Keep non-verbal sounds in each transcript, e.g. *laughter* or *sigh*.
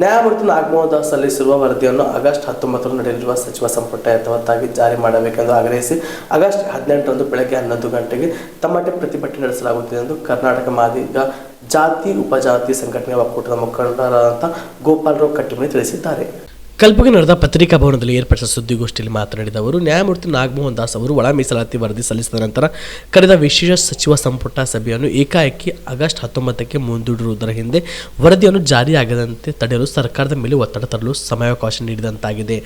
ನ್ಯಾಯಮೂರ್ತಿ ನಾಗಮೋಹನ್ ಸಲ್ಲಿಸಿರುವ ವರದಿಯನ್ನು ಆಗಸ್ಟ್ ಹತ್ತೊಂಬತ್ತರಂದು ನಡೆಯಲಿರುವ ಸಚಿವ ಸಂಪುಟ ಯಥಾವತ್ತಾಗಿ ಜಾರಿ ಮಾಡಬೇಕೆಂದು ಆಗ್ರಹಿಸಿ ಆಗಸ್ಟ್ ಹದಿನೆಂಟರಂದು ಬೆಳಗ್ಗೆ ಹನ್ನೊಂದು ಗಂಟೆಗೆ ತಮ್ಮಟೆ ಪ್ರತಿಭಟನೆ ನಡೆಸಲಾಗುತ್ತಿದೆ ಎಂದು ಕರ್ನಾಟಕ ಮಾದಿಗ ಜಾತಿ, ಉಪಜಾತಿ ಸಂಘಟನೆ ಒಕ್ಕೂಟದ ಮುಖಂಡರಾದಂಥ ಗೋಪಾಲರಾವ್ ಕಟ್ಟಿಮನಿ ತಿಳಿಸಿದ್ದಾರೆ. ಕಲಬುರಗಿ ನಡೆದ ಪತ್ರಿಕಾ ಭವನದಲ್ಲಿ ಏರ್ಪಡಿಸಿದ ಸುದ್ದಿಗೋಷ್ಠಿಯಲ್ಲಿ ಮಾತನಾಡಿದ ಅವರು, ನ್ಯಾಯಮೂರ್ತಿ ನಾಗಮೋಹನ್ ದಾಸ್ ಅವರು ಒಳ ಮೀಸಲಾತಿ ವರದಿ ಸಲ್ಲಿಸಿದ ನಂತರ ಕರೆದ ವಿಶೇಷ ಸಚಿವ ಸಂಪುಟ ಸಭೆಯನ್ನು ಏಕಾಏಕಿ ಆಗಸ್ಟ್ ಹತ್ತೊಂಬತ್ತಕ್ಕೆ ಮುಂದೂಡಿರುವುದರ ಹಿಂದೆ ವರದಿಯನ್ನು ಜಾರಿಯಾಗದಂತೆ ತಡೆಯಲು ಸರ್ಕಾರದ ಮೇಲೆ ಒತ್ತಡ ತರಲು ಸಮಯಾವಕಾಶ ನೀಡಿದಂತಾಗಿದೆ.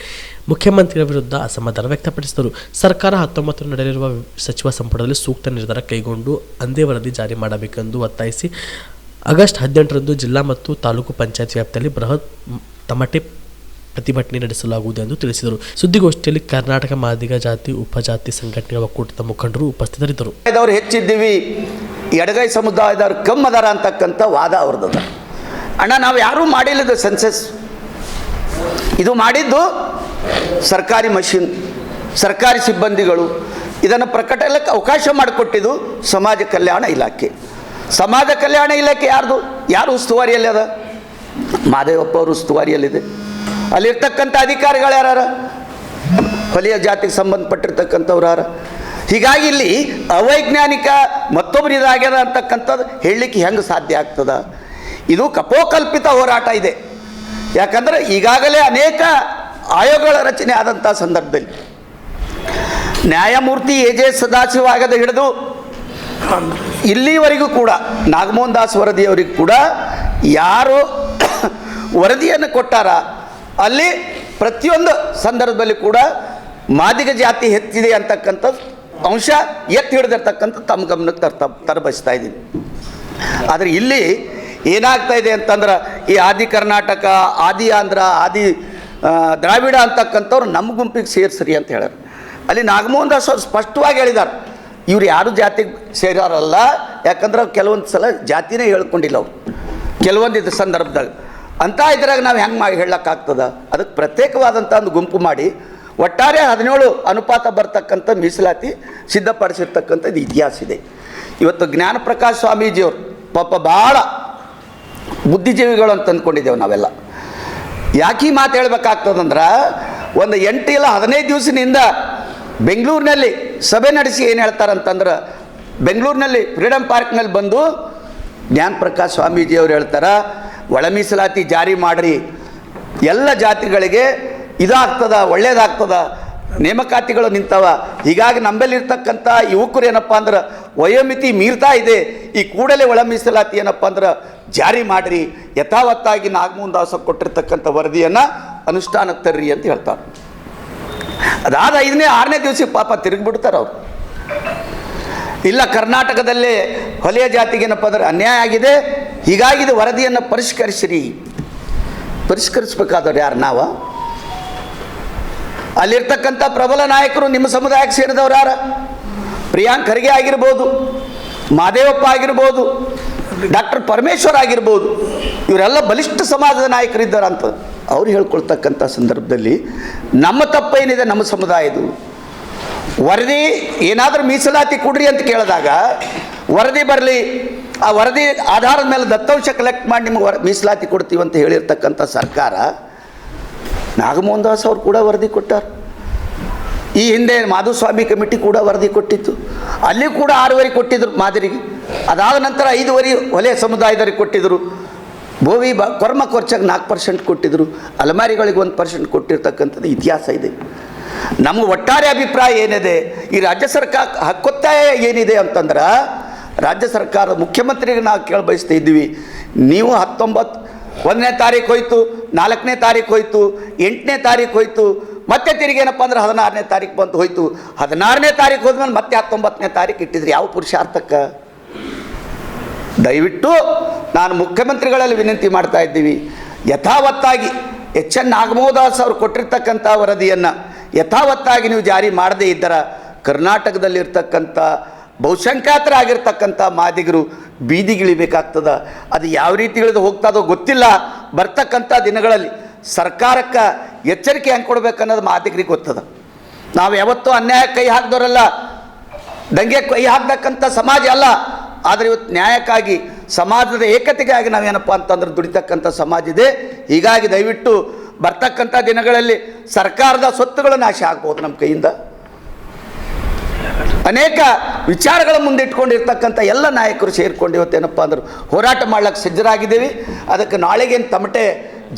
ಮುಖ್ಯಮಂತ್ರಿಗಳ ವಿರುದ್ಧ ಅಸಮಾಧಾನ ವ್ಯಕ್ತಪಡಿಸಿದರು. ಸರ್ಕಾರ ಹತ್ತೊಂಬತ್ತು ನಡೆಯಲಿರುವ ಸಚಿವ ಸಂಪುಟದಲ್ಲಿ ಸೂಕ್ತ ನಿರ್ಧಾರ ಕೈಗೊಂಡು ಅಂದೇ ವರದಿ ಜಾರಿ ಮಾಡಬೇಕೆಂದು ಒತ್ತಾಯಿಸಿ, ಆಗಸ್ಟ್ ಹದಿನೆಂಟರಂದು ಜಿಲ್ಲಾ ಮತ್ತು ತಾಲೂಕು ಪಂಚಾಯತ್ ವ್ಯಾಪ್ತಿಯಲ್ಲಿ ಬೃಹತ್ ತಮಟೆ ಪ್ರತಿಭಟನೆ ನಡೆಸಲಾಗುವುದು ಎಂದು ತಿಳಿಸಿದರು. ಸುದ್ದಿಗೋಷ್ಠಿಯಲ್ಲಿ ಕರ್ನಾಟಕ ಮಾದಿಗ ಜಾತಿ, ಉಪಜಾತಿ ಸಂಘಟನೆಗಳ ಒಕ್ಕೂಟದ ಮುಖಂಡರು ಉಪಸ್ಥಿತರಿದ್ದರು. ಹೆಚ್ಚಿದ್ದೀವಿ. ಎಡಗೈ ಸಮುದಾಯದವರು ಕಮ್ಮಿ ಅದಾರ ಅಂತಕ್ಕಂಥ ವಾದ ಅವ್ರದ್ದು. ಅಣ್ಣ, ನಾವು ಯಾರೂ ಮಾಡಿಲ್ಲದ ಸೆನ್ಸಸ್. ಇದು ಮಾಡಿದ್ದು ಸರ್ಕಾರಿ ಮಷಿನ್, ಸರ್ಕಾರಿ ಸಿಬ್ಬಂದಿಗಳು. ಇದನ್ನು ಪ್ರಕಟಲಕ್ಕೆ ಅವಕಾಶ ಮಾಡಿಕೊಟ್ಟಿದ್ದು ಸಮಾಜ ಕಲ್ಯಾಣ ಇಲಾಖೆ. ಸಮಾಜ ಕಲ್ಯಾಣ ಇಲಾಖೆ ಯಾರ್ದು? ಯಾರು ಉಸ್ತುವಾರಿಯಲ್ಲಿ ಅದ? ಮಾದೇವಪ್ಪ ಅವರು ಉಸ್ತುವಾರಿಯಲ್ಲಿದೆ. ಅಲ್ಲಿರ್ತಕ್ಕಂಥ ಅಧಿಕಾರಿಗಳು ಯಾರು ಹೊಲಿಯ ಜಾತಿಗೆ ಸಂಬಂಧಪಟ್ಟಿರ್ತಕ್ಕಂಥವ್ರು ಯಾರು? ಹೀಗಾಗಿ ಇಲ್ಲಿ ಅವೈಜ್ಞಾನಿಕ ಮತ್ತೊಬ್ಬರು ಇದಾಗ್ಯದ ಅಂತಕ್ಕಂಥದ್ದು ಹೇಳಲಿಕ್ಕೆ ಹೆಂಗೆ ಸಾಧ್ಯ ಆಗ್ತದ? ಇದು ಕಪೋಕಲ್ಪಿತ ಹೋರಾಟ ಇದೆ. ಯಾಕಂದ್ರೆ ಈಗಾಗಲೇ ಅನೇಕ ಆಯೋಗಗಳ ರಚನೆ ಆದಂಥ ಸಂದರ್ಭದಲ್ಲಿ ನ್ಯಾಯಮೂರ್ತಿ ಎ ಜೆ ಸದಾಶಿವ ಆಗದ ಹಿಡಿದು ಇಲ್ಲಿವರೆಗೂ ಕೂಡ ನಾಗಮೋಹನ್ ದಾಸ್ ವರದಿಯವರಿಗೂ ಕೂಡ ಯಾರು *coughs* ವರದಿಯನ್ನು ಕೊಟ್ಟಾರ ಅಲ್ಲಿ ಪ್ರತಿಯೊಂದು ಸಂದರ್ಭದಲ್ಲಿ ಕೂಡ ಮಾದಿಗ ಜಾತಿ ಹೆಚ್ಚಿದೆ ಅಂತಕ್ಕಂಥದ್ದು ಅಂಶ ಎತ್ತಿ ಹಿಡಿದಿರ್ತಕ್ಕಂಥ ತಮ್ಮ ಗಮನಕ್ಕೆ ತರ್ತ ತರಬಯಸ್ತಾ ಇದ್ದೀನಿ. ಆದರೆ ಇಲ್ಲಿ ಏನಾಗ್ತಾ ಇದೆ ಅಂತಂದ್ರೆ ಈ ಆದಿ ಕರ್ನಾಟಕ, ಆದಿ ಆಂಧ್ರ, ಆದಿ ದ್ರಾವಿಡ ಅಂತಕ್ಕಂಥವ್ರು ನಮ್ಮ ಗುಂಪಿಗೆ ಸೇರಿಸ್ರಿ ಅಂತ ಹೇಳ್ಯಾರ. ಅಲ್ಲಿ ನಾಗಮೋಹನ್ ದಾಸ್ ಅವ್ರು ಸ್ಪಷ್ಟವಾಗಿ ಹೇಳಿದ್ದಾರೆ ಇವ್ರು ಯಾರು ಜಾತಿಗೆ ಸೇರಾರಲ್ಲ ಯಾಕಂದ್ರೆ ಕೆಲವೊಂದು ಸಲ ಜಾತಿನೇ ಹೇಳ್ಕೊಂಡಿಲ್ಲ ಅವರು. ಕೆಲವೊಂದು ಸಂದರ್ಭದಾಗ. ಅಂತ ಇದ್ರಾಗ ನಾವು ಹೆಂಗೆ ಮಾಡಿ ಹೇಳಕ್ಕಾಗ್ತದ? ಅದಕ್ಕೆ ಪ್ರತ್ಯೇಕವಾದಂಥ ಒಂದು ಗುಂಪು ಮಾಡಿ ಒಟ್ಟಾರೆ ಹದಿನೇಳು ಅನುಪಾತ ಬರ್ತಕ್ಕಂಥ ಮೀಸಲಾತಿ ಸಿದ್ಧಪಡಿಸಿರ್ತಕ್ಕಂಥದ್ದು ಇತಿಹಾಸ ಇದೆ. ಇವತ್ತು ಜ್ಞಾನ ಪ್ರಕಾಶ್ ಸ್ವಾಮೀಜಿಯವರು ಪಾಪ ಭಾಳ ಬುದ್ಧಿಜೀವಿಗಳು ಅಂತ ಅಂದ್ಕೊಂಡಿದ್ದೇವೆ ನಾವೆಲ್ಲ. ಯಾಕೆ ಮಾತು ಹೇಳ್ಬೇಕಾಗ್ತದಂದ್ರೆ ಒಂದು ಎಂಟು ಇಲ್ಲ ಹದಿನೈದು ದಿವಸದಿಂದ ಬೆಂಗಳೂರಿನಲ್ಲಿ ಸಭೆ ನಡೆಸಿ ಏನು ಹೇಳ್ತಾರಂತಂದ್ರೆ ಬೆಂಗಳೂರಿನಲ್ಲಿ ಫ್ರೀಡಮ್ ಪಾರ್ಕ್ನಲ್ಲಿ ಬಂದು ಜ್ಞಾನ ಪ್ರಕಾಶ್ ಸ್ವಾಮೀಜಿಯವರು ಹೇಳ್ತಾರೆ ಒಳ ಮೀಸಲಾತಿ ಜಾರಿ ಮಾಡ್ರಿ. ಎಲ್ಲ ಜಾತಿಗಳಿಗೆ ಇದಾಗ್ತದ, ಒಳ್ಳೇದಾಗ್ತದ, ನೇಮಕಾತಿಗಳು ನಿಂತವ. ಹೀಗಾಗಿ ನಂಬಲ್ಲಿರ್ತಕ್ಕಂಥ ಯುವಕರು ಏನಪ್ಪ ಅಂದ್ರೆ ವಯೋಮಿತಿ ಮೀರ್ತಾ ಇದೆ. ಈ ಕೂಡಲೇ ಒಳ ಮೀಸಲಾತಿ ಏನಪ್ಪ ಅಂದ್ರೆ ಜಾರಿ ಮಾಡಿರಿ. ಯಥಾವತ್ತಾಗಿ ನಾಗಮೋಹನ್ ದಾಸ ಕೊಟ್ಟಿರ್ತಕ್ಕಂಥ ವರದಿಯನ್ನು ಅನುಷ್ಠಾನಕ್ಕೆ ತರ್ರಿ ಅಂತ ಹೇಳ್ತಾರೆ. ಅದಾದ ಐದನೇ, ಆರನೇ ದಿವಸಕ್ಕೆ ಪಾಪ ತಿರುಗಿಬಿಡ್ತಾರೆ ಅವರು. ಇಲ್ಲ ಕರ್ನಾಟಕದಲ್ಲೇ ಹೊಲೆಯ ಜಾತಿಗೇನಪ್ಪ ಅಂದ್ರೆ ಅನ್ಯಾಯ ಆಗಿದೆ. ಹೀಗಾಗಿ ಇದು ವರದಿಯನ್ನು ಪರಿಷ್ಕರಿಸಿರಿ. ಪರಿಷ್ಕರಿಸಬೇಕಾದವ್ರು ಯಾರು? ನಾವು? ಅಲ್ಲಿರ್ತಕ್ಕಂಥ ಪ್ರಬಲ ನಾಯಕರು ನಿಮ್ಮ ಸಮುದಾಯಕ್ಕೆ ಸೇರಿದವ್ರು ಯಾರು? ಪ್ರಿಯಾಂಕ್ ಖರ್ಗೆ ಆಗಿರ್ಬೋದು, ಮಾದೇವಪ್ಪ ಆಗಿರ್ಬೋದು, ಡಾಕ್ಟರ್ ಪರಮೇಶ್ವರ್ ಆಗಿರ್ಬೋದು, ಇವರೆಲ್ಲ ಬಲಿಷ್ಠ ಸಮಾಜದ ನಾಯಕರಿದ್ದಾರೆ ಅಂತ ಅವ್ರು ಹೇಳ್ಕೊಳ್ತಕ್ಕಂಥ ಸಂದರ್ಭದಲ್ಲಿ ನಮ್ಮ ತಪ್ಪೇನಿದೆ ನಮ್ಮ ಸಮುದಾಯದು ವರದಿ ಏನಾದರೂ ಮೀಸಲಾತಿ ಕೊಡ್ರಿ ಅಂತ ಕೇಳಿದಾಗ, ವರದಿ ಬರಲಿ ಆ ವರದಿ ಆಧಾರದ ಮೇಲೆ ದತ್ತಾಂಶ ಕಲೆಕ್ಟ್ ಮಾಡಿ ನಿಮ್ಗೆ ಮೀಸಲಾತಿ ಕೊಡ್ತೀವಿ ಅಂತ ಹೇಳಿರ್ತಕ್ಕಂಥ ಸರ್ಕಾರ ನಾಗಮೋಹನ್ ದಾಸ್ ಅವರು ಕೂಡ ವರದಿ ಕೊಟ್ಟಾರೆ. ಈ ಹಿಂದೆ ಮಾಧುಸ್ವಾಮಿ ಕಮಿಟಿ ಕೂಡ ವರದಿ ಕೊಟ್ಟಿತ್ತು. ಅಲ್ಲಿ ಕೂಡ ಆರೂವರೆ ಕೊಟ್ಟಿದ್ರು ಮಾದರಿಗೆ. ಅದಾದ ನಂತರ ಐದುವರೆ ಹೊಲೆ ಸಮುದಾಯದವರಿಗೆ ಕೊಟ್ಟಿದ್ದರು ಭೋವಿ ಬ, ಕೊರ್ಮ ಖರ್ಚಾಗಿ ನಾಲ್ಕು ಪರ್ಸೆಂಟ್ ಕೊಟ್ಟಿದ್ದರು ಅಲಮಾರಿಗಳಿಗೆ ಒಂದು ಪರ್ಸೆಂಟ್ ಕೊಟ್ಟಿರ್ತಕ್ಕಂಥದ್ದು ಇತಿಹಾಸ ಇದೆ. ನಮ್ಮ ಒಟ್ಟಾರೆ ಅಭಿಪ್ರಾಯ ಏನಿದೆ? ಈ ರಾಜ್ಯ ಸರ್ಕಾರ ಹಕ್ಕೊತ್ತಾಯ ಏನಿದೆ ಅಂತಂದ್ರೆ ರಾಜ್ಯ ಸರ್ಕಾರ ಮುಖ್ಯಮಂತ್ರಿಗೆ ನಾವು ಕೇಳ ಬಯಸ್ತಾ ಇದ್ದೀವಿ. ನೀವು ಹತ್ತೊಂಬತ್ತು ಒಂದನೇ ತಾರೀಕು ಹೋಯ್ತು, ನಾಲ್ಕನೇ ತಾರೀಕು ಹೋಯ್ತು, ಎಂಟನೇ ತಾರೀಕು ಹೋಯ್ತು, ಮತ್ತೆ ತಿರುಗಿ ಏನಪ್ಪ ಅಂದ್ರೆ ಹದಿನಾರನೇ ತಾರೀಕು ಬಂತು ಹೋಯ್ತು. ಹದಿನಾರನೇ ತಾರೀಕು ಹೋದ್ಮೇಲೆ ಮತ್ತೆ ಹತ್ತೊಂಬತ್ತನೇ ತಾರೀಕು ಇಟ್ಟಿದ್ರಿ. ಯಾವ ಪುರುಷಾರ್ಥಕ್ಕೆ? ದಯವಿಟ್ಟು ನಾನು ಮುಖ್ಯಮಂತ್ರಿಗಳಲ್ಲಿ ವಿನಂತಿ ಮಾಡ್ತಾ ಇದ್ದೀವಿ. ಯಥಾವತ್ತಾಗಿ ಎಚ್ ಎನ್ ನಾಗಮೋದಾಸ್ ಅವರು ಕೊಟ್ಟಿರ್ತಕ್ಕಂಥ ವರದಿಯನ್ನು, ಯಥಾವತ್ತಾಗಿ ನೀವು ಜಾರಿ ಮಾಡದೇ ಇದ್ದರ ಕರ್ನಾಟಕದಲ್ಲಿರ್ತಕ್ಕಂಥ ಬಹುಸಂಖ್ಯಾತರಾಗಿರ್ತಕ್ಕಂಥ ಮಾದಿಗರು ಬೀದಿಗಿಳಿಬೇಕಾಗ್ತದ ಅದು ಯಾವ ರೀತಿ ಇಳಿದು ಹೋಗ್ತದೋ ಗೊತ್ತಿಲ್ಲ. ಬರ್ತಕ್ಕಂಥ ದಿನಗಳಲ್ಲಿ ಸರ್ಕಾರಕ್ಕೆ ಎಚ್ಚರಿಕೆ ಹೆಂಗೆ ಕೊಡ್ಬೇಕನ್ನೋದು ಮಾದಿಗರಿಗೆ ಗೊತ್ತದ. ನಾವು ಯಾವತ್ತೂ ಅನ್ಯಾಯ ಕೈ ಹಾಕಿದವರಲ್ಲ. ದಂಗೆ ಕೈ ಹಾಕ್ತಕ್ಕಂಥ ಸಮಾಜ ಅಲ್ಲ. ಆದರೆ ಇವತ್ತು ನ್ಯಾಯಕ್ಕಾಗಿ, ಸಮಾಜದ ಏಕತೆಗಾಗಿ ನಾವೇನಪ್ಪ ಅಂತಂದ್ರೆ ದುಡಿತಕ್ಕಂಥ ಸಮಾಜ ಇದೆ. ಹೀಗಾಗಿ ದಯವಿಟ್ಟು ಬರ್ತಕ್ಕಂಥ ದಿನಗಳಲ್ಲಿ ಸರ್ಕಾರದ ಸ್ವತ್ತುಗಳು ನಾಶ ಆಗ್ಬೋದು ನಮ್ಮ ಕೈಯಿಂದ. ಅನೇಕ ವಿಚಾರಗಳ ಮುಂದೆ ಇಟ್ಕೊಂಡಿರ್ತಕ್ಕಂಥ ಎಲ್ಲ ನಾಯಕರು ಸೇರಿಕೊಂಡು ಇವತ್ತೇನಪ್ಪ ಅಂದ್ರೆ, ಹೋರಾಟ ಮಾಡ್ಲಿಕ್ಕೆ ಸಜ್ಜರಾಗಿದ್ದೀವಿ ಅದಕ್ಕೆ ನಾಳೆಗೇನು ತಮಟೆ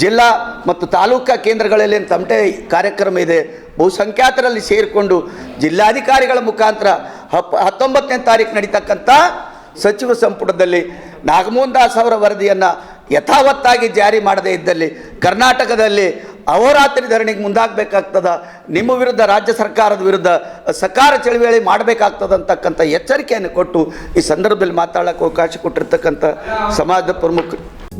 ಜಿಲ್ಲಾ ಮತ್ತು ತಾಲೂಕಾ ಕೇಂದ್ರಗಳಲ್ಲಿ ತಮಟೆ ಕಾರ್ಯಕ್ರಮ ಇದೆ, ಬಹುಸಂಖ್ಯಾತರಲ್ಲಿ ಸೇರಿಕೊಂಡು ಜಿಲ್ಲಾಧಿಕಾರಿಗಳ ಮುಖಾಂತರ ಹಪ್, ಹತ್ತೊಂಬತ್ತನೇ ತಾರೀಕು ನಡೀತಕ್ಕಂಥ ಸಚಿವ ಸಂಪುಟದಲ್ಲಿ ನಾಗಮೋಹನ್ ದಾಸ್ ಅವರ ವರದಿಯನ್ನು ಯಥಾವತ್ತಾಗಿ ಜಾರಿ ಮಾಡದೇ ಇದ್ದಲ್ಲಿ ಕರ್ನಾಟಕದಲ್ಲಿ ಅಹೋರಾತ್ರಿ ಧರಣಿಗೆ ಮುಂದಾಗಬೇಕಾಗ್ತದ, ನಿಮ್ಮ ವಿರುದ್ಧ ರಾಜ್ಯ ಸರ್ಕಾರದ ವಿರುದ್ಧ ಸಕಾರ ಚಳವಳಿ ಮಾಡಬೇಕಾಗ್ತದ ಅಂತಕ್ಕಂಥ ಎಚ್ಚರಿಕೆಯನ್ನು ಕೊಟ್ಟು ಈ ಸಂದರ್ಭದಲ್ಲಿ ಮಾತಾಡೋಕ್ಕೆ ಅವಕಾಶ ಕೊಟ್ಟಿರ್ತಕ್ಕಂಥ ಸಮಾಜದ ಪ್ರಮುಖರು.